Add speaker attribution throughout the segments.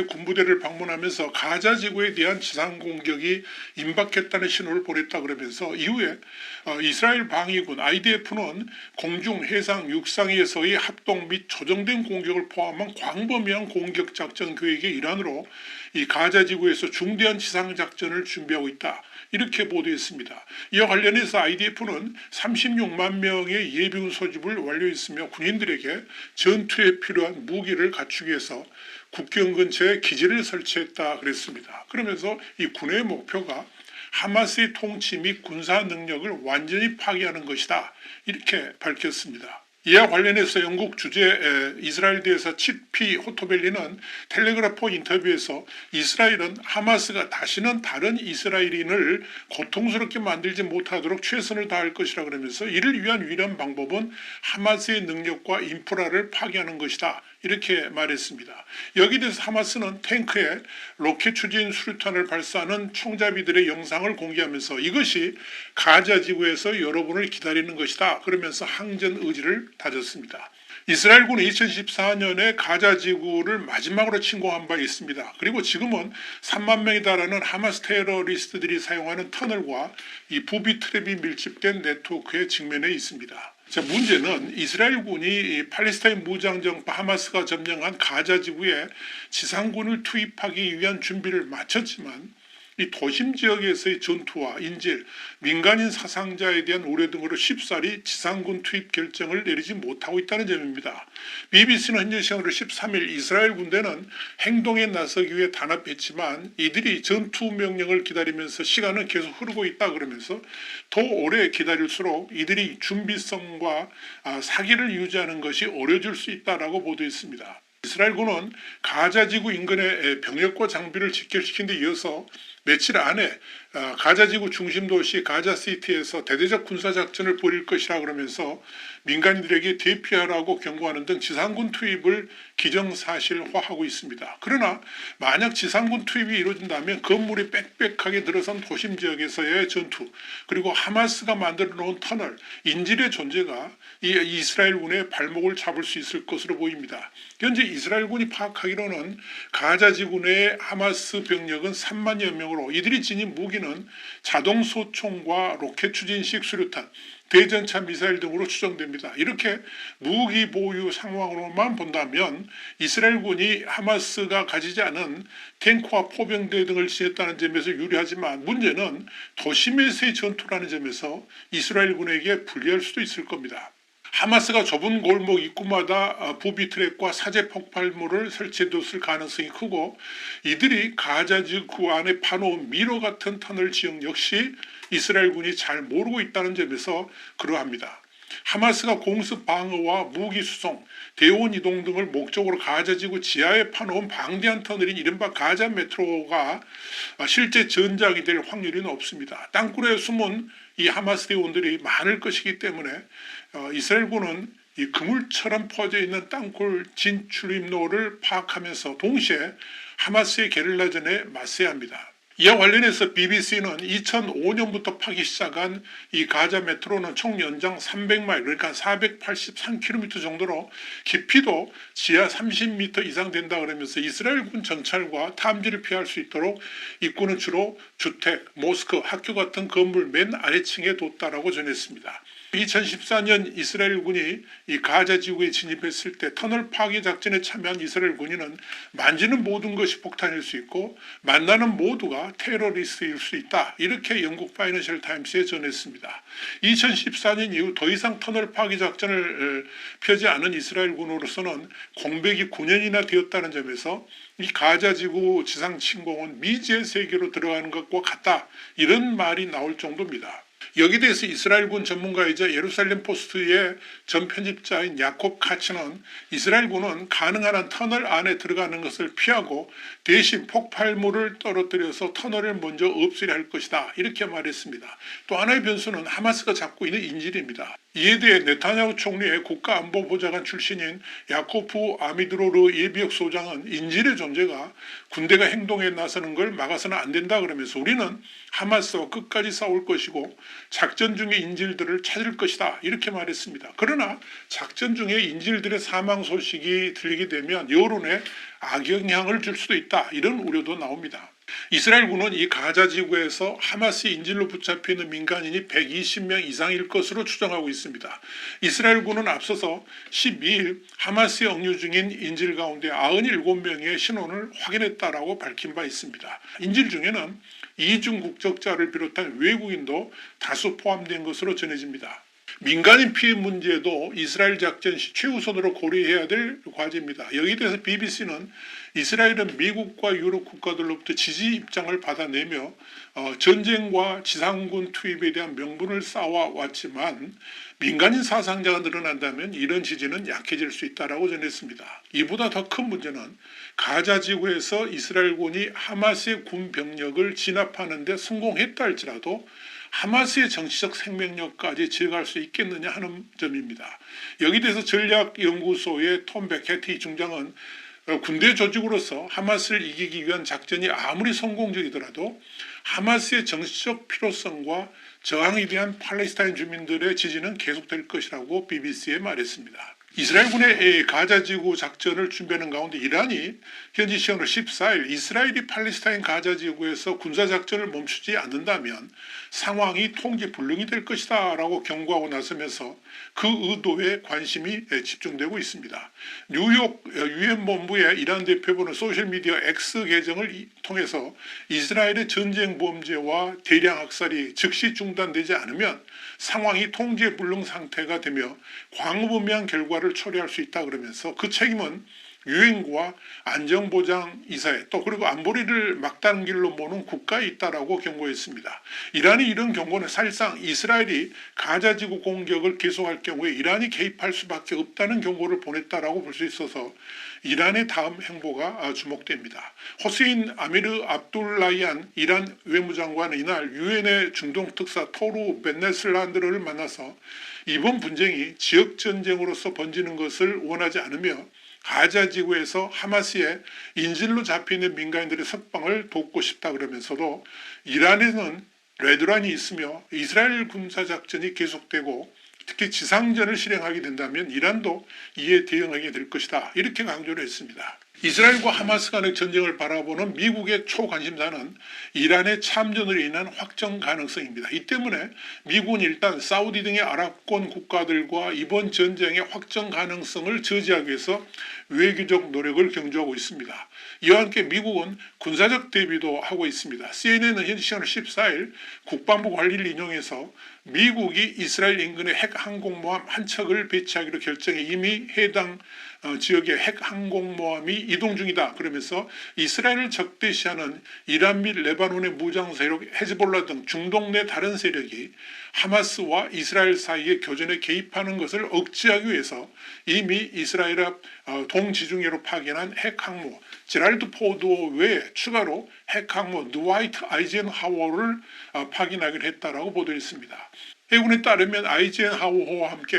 Speaker 1: 군부대를 방문하면서 가자 지구에 대한 지상 공격이 임박했다는 신호를 보냈다 그러면서 이후에 어, 이스라엘 방위군 IDF는 공중, 해상, 육상에서의 합동 및 조정된 공격을 포함한 광범위한 공격 작전 계획의 일환으로 이 가자 지구에서 중대한 지상 작전을 준비하고 있다. 이렇게 보도했습니다. 이와 관련해서 IDF는 36만 명의 예비군 소집을 완료했으며 군인들에게 전투에 필요한 무기를 갖추기 위해서 국경 근처에 기지를 설치했다 그랬습니다. 그러면서 이 군의 목표가 하마스의 통치 및 군사 능력을 완전히 파괴하는 것이다. 이렇게 밝혔습니다. 이와 관련해서 영국 주재 에, 이스라엘 대사 치피 호토벨리는 텔레그라포 인터뷰에서 이스라엘은 하마스가 다시는 다른 이스라엘인을 고통스럽게 만들지 못하도록 최선을 다할 것이라 그러면서 이를 위한 유일한 방법은 하마스의 능력과 인프라를 파괴하는 것이다. 이렇게 말했습니다. 여기 대해서 하마스는 탱크에 로켓 추진 수류탄을 발사하는 총잡이들의 영상을 공개하면서 이것이 가자 지구에서 여러분을 기다리는 것이다. 그러면서 항전 의지를 다졌습니다. 이스라엘군은 2014년에 가자 지구를 마지막으로 침공한 바 있습니다. 그리고 지금은 3만 명에 달하는 하마스 테러리스트들이 사용하는 터널과 이 부비 트랩이 밀집된 네트워크에 직면해 있습니다. 자, 문제는 이스라엘군이 이 팔레스타인 무장정파 하마스가 점령한 가자 지구에 지상군을 투입하기 위한 준비를 마쳤지만 이 도심 지역에서의 전투와 인질, 민간인 사상자에 대한 우려 등으로 쉽사리 지상군 투입 결정을 내리지 못하고 있다는 점입니다. BBC는 현재 시간으로 13일 이스라엘 군대는 행동에 나서기 위해 단합했지만 이들이 전투 명령을 기다리면서 시간은 계속 흐르고 있다 그러면서 더 오래 기다릴수록 이들이 준비성과 아, 사기를 유지하는 것이 어려질 수 있다라고 보도했습니다. 이스라엘군은 가자 지구 인근의 병력과 장비를 직결시킨 데 이어서 며칠 안에 어, 가자 지구 중심 도시 가자 시티에서 대대적 군사 작전을 벌일 것이라 그러면서 민간인들에게 대피하라고 경고하는 등 지상군 투입을 기정사실화하고 있습니다. 그러나 만약 지상군 투입이 이루어진다면 건물이 빽빽하게 들어선 도심 지역에서의 전투 그리고 하마스가 만들어 놓은 터널 인질의 존재가 이 이스라엘군의 발목을 잡을 수 있을 것으로 보입니다. 현재 이스라엘군이 파악하기로는 가자 지구 내 하마스 병력은 3만여 명 으로 이들이 지닌 무기는 자동 소총과 로켓 추진식 수류탄 대전차 미사일 등으로 추정됩니다. 이렇게 무기 보유 상황으로만 본다면 이스라엘군이 하마스가 가지지 않은 탱크와 포병대 등을 지냈다는 점에서 유리하지만 문제는 도심에서의 전투라는 점에서 이스라엘군에게 불리할 수도 있을 겁니다. 하마스가 좁은 골목 입구마다 부비 트랩과 사제 폭발물을 설치해뒀을 가능성이 크고 이들이 가자 지구 안에 파놓은 미로 같은 터널 지역 역시 이스라엘군이 잘 모르고 있다는 점에서 그러합니다. 하마스가 공습 방어와 무기 수송, 대원 이동 등을 목적으로 가자 지구 지하에 파놓은 방대한 터널인 이른바 가자 메트로가 실제 전작이 될 확률이 높습니다. 땅굴에 숨은 이 하마스 대원들이 많을 것이기 때문에 어, 이스라엘군은 이 그물처럼 퍼져 있는 땅굴 진출입로를 파악하면서 동시에 하마스의 게릴라전에 맞서야 합니다. 이와 관련해서 BBC는 2005년부터 파기 시작한 이 가자 메트로는 총 연장 300마일 그러니까 483km 정도로 깊이도 지하 30m 이상 된다 그러면서 이스라엘군 정찰과 탐지를 피할 수 있도록 입구는 주로 주택, 모스크, 학교 같은 건물 맨 아래층에 뒀다라고 전했습니다. 2014년 이스라엘 군이 이 가자 지구에 진입했을 때 터널 파괴 작전에 참여한 이스라엘 군인은 만지는 모든 것이 폭탄일 수 있고 만나는 모두가 테러리스트일 수 있다. 이렇게 영국 파이낸셜 타임스에 전했습니다. 2014년 이후 더 이상 터널 파괴 작전을 펴지 않은 이스라엘 군으로서는 공백이 9년이나 되었다는 점에서 이 가자 지구 지상 침공은 미지의 세계로 들어가는 것과 같다. 이런 말이 나올 정도입니다. 여기 대해서 이스라엘군 전문가이자 예루살렘 포스트의 전 편집자인 야콥 카츠는 이스라엘군은 가능한 한 터널 안에 들어가는 것을 피하고 대신 폭발물을 떨어뜨려서 터널을 먼저 없애려 할 것이다. 이렇게 말했습니다. 또 하나의 변수는 하마스가 잡고 있는 인질입니다. 이에 대해 네타냐후 총리의 국가안보보좌관 출신인 야코프 아미드로르 예비역 소장은 인질의 존재가 군대가 행동에 나서는 걸 막아서는 안 된다 그러면서 우리는 하마스와 끝까지 싸울 것이고 작전 중에 인질들을 찾을 것이다 이렇게 말했습니다. 그러나 작전 중에 인질들의 사망 소식이 들리게 되면 여론에 악영향을 줄 수도 있다 이런 우려도 나옵니다. 이스라엘군은 이 가자 지구에서 하마스 인질로 붙잡혀 있는 민간인이 120명 이상일 것으로 추정하고 있습니다. 이스라엘군은 앞서서 12일 하마스에 억류 중인 인질 가운데 97명의 신원을 확인했다라고 밝힌 바 있습니다. 인질 중에는 이중 국적자를 비롯한 외국인도 다수 포함된 것으로 전해집니다. 민간인 피해 문제도 이스라엘 작전 시 최우선으로 고려해야 될 과제입니다. 여기에 대해서 BBC는 이스라엘은 미국과 유럽 국가들로부터 지지 입장을 받아내며 어, 전쟁과 지상군 투입에 대한 명분을 쌓아왔지만 민간인 사상자가 늘어난다면 이런 지지는 약해질 수 있다라고 전했습니다. 이보다 더 큰 문제는 가자 지구에서 이스라엘군이 하마스의 군 병력을 진압하는 데 성공했다 할지라도 하마스의 정치적 생명력까지 지어갈 수 있겠느냐 하는 점입니다. 여기 대해서 전략연구소의 톰 베케티 중장은 어, 군대 조직으로서 하마스를 이기기 위한 작전이 아무리 성공적이더라도 하마스의 정치적 필요성과 저항에 대한 팔레스타인 주민들의 지지는 계속될 것이라고 BBC에 말했습니다. 이스라엘군의 가자 지구 작전을 준비하는 가운데 이란이 현지 시간으로 14일 이스라엘이 팔레스타인 가자 지구에서 군사 작전을 멈추지 않는다면 상황이 통제 불능이 될 것이다 라고 경고하고 나서면서 그 의도에 관심이 집중되고 있습니다. 뉴욕 유엔 본부의 이란 대표부는 소셜 미디어 X 계정을 통해서 이스라엘의 전쟁 범죄와 대량 학살이 즉시 중단되지 않으면 상황이 통제 불능 상태가 되며 광범위한 결과를 초래할 수 있다 그러면서 그 책임은 유엔과 안전보장 이사회 또 그리고 안보리를 막다른 길로 모는 국가에 있다라고 경고했습니다. 이란이 이런 경고는 사실상 이스라엘이 가자 지구 공격을 계속할 경우에 이란이 개입할 수밖에 없다는 경고를 보냈다라고 볼 수 있어서 이란의 다음 행보가 주목됩니다. 호세인 아미르 압둘라이안 이란 외무장관은 이날 유엔의 중동 특사 토루 벤네슬란드를 만나서 이번 분쟁이 지역 전쟁으로서 번지는 것을 원하지 않으며 가자 지구에서 하마스의 인질로 잡히는 민간인들의 석방을 돕고 싶다 그러면서도 이란에는 레드란이 있으며 이스라엘 군사 작전이 계속되고 특히 지상전을 실행하게 된다면 이란도 이에 대응하게 될 것이다. 이렇게 강조를 했습니다. 이스라엘과 하마스 간의 전쟁을 바라보는 미국의 초관심사는 이란의 참전으로 인한 확정 가능성입니다. 이 때문에 미국은 일단 사우디 등의 아랍권 국가들과 이번 전쟁의 확정 가능성을 저지하기 위해서 외교적 노력을 경주하고 있습니다. 이와 함께 미국은 군사적 대비도 하고 있습니다. CNN은 현지 시간 14일 국방부 관리를 인용해서 미국이 이스라엘 인근의 핵 항공모함 한 척을 배치하기로 결정해 이미 해당 어, 지역의 핵 항공모함이 이동 중이다. 그러면서 이스라엘을 적대시하는 이란 및 레바논의 무장 세력 헤즈볼라 등 중동 내 다른 세력이 하마스와 이스라엘 사이의 교전에 개입하는 것을 억제하기 위해서 이미 이스라엘 앞 어, 동지중해로 파견한 핵 항모 제랄드 포드 외에 추가로 핵 항모 누와이트 아이젠 하워를 어, 파견하기로 했다라고 보도했습니다. 해군에 따르면 아이젠하워와 함께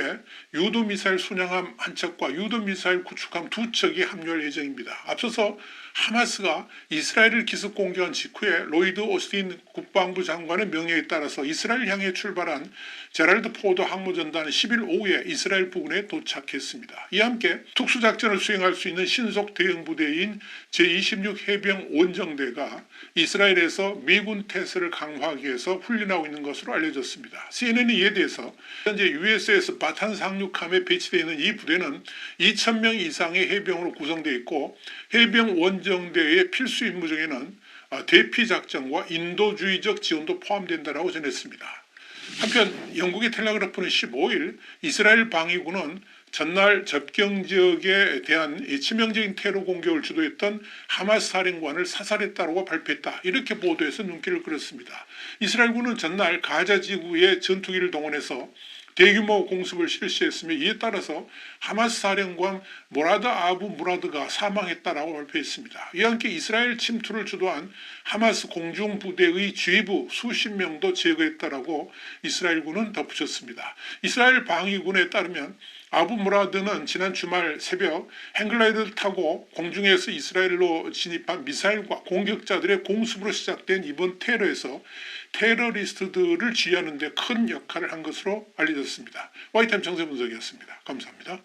Speaker 1: 유도미사일 순양함 한 척과 유도미사일 구축함 두 척이 합류할 예정입니다. 앞서서 하마스가 이스라엘을 기습 공격한 직후에 로이드 오스틴 국방부 장관의 명예에 따라서 이스라엘 향해 출발한 제랄드 포드 항모전단은 10일 오후에 이스라엘 부근에 도착했습니다. 이와 함께 특수작전을 수행할 수 있는 신속 대응 부대인 제26 해병 원정대가 이스라엘에서 미군 태세를 강화하기 위해서 훈련하고 있는 것으로 알려졌습니다. CNN이 이에 대해서 현재 USS 바탄 상륙함에 배치되어 있는 이 부대는 2,000명 이상의 해병으로 구성되어 있고 해병 원 정대의 필수 임무 중에는 아, 대피 작전과 인도주의적 지원도 포함된다라고 전했습니다. 한편 영국의 텔레그라프는 15일 이스라엘 방위군은 전날 접경 지역에 대한 치명적인 테러 공격을 주도했던 하마스 사령관을 사살했다고 발표했다. 이렇게 보도해서 눈길을 끌었습니다. 이스라엘군은 전날 가자 지구에 전투기를 동원해서 대규모 공습을 실시했으며 이에 따라서 하마스 사령관 모라다 아부 무라드가 사망했다라고 발표했습니다. 이와 함께 이스라엘 침투를 주도한 하마스 공중 부대의 지휘부 수십 명도 제거했다라고 이스라엘군은 덧붙였습니다. 이스라엘 방위군에 따르면 아부 무라드는 지난 주말 새벽 행글라이드를 타고 공중에서 이스라엘로 진입한 미사일과 공격자들의 공습으로 시작된 이번 테러에서 테러리스트들을 지휘하는 데 큰 역할을 한 것으로 알려졌습니다. 와이타임 정세 분석이었습니다. 감사합니다.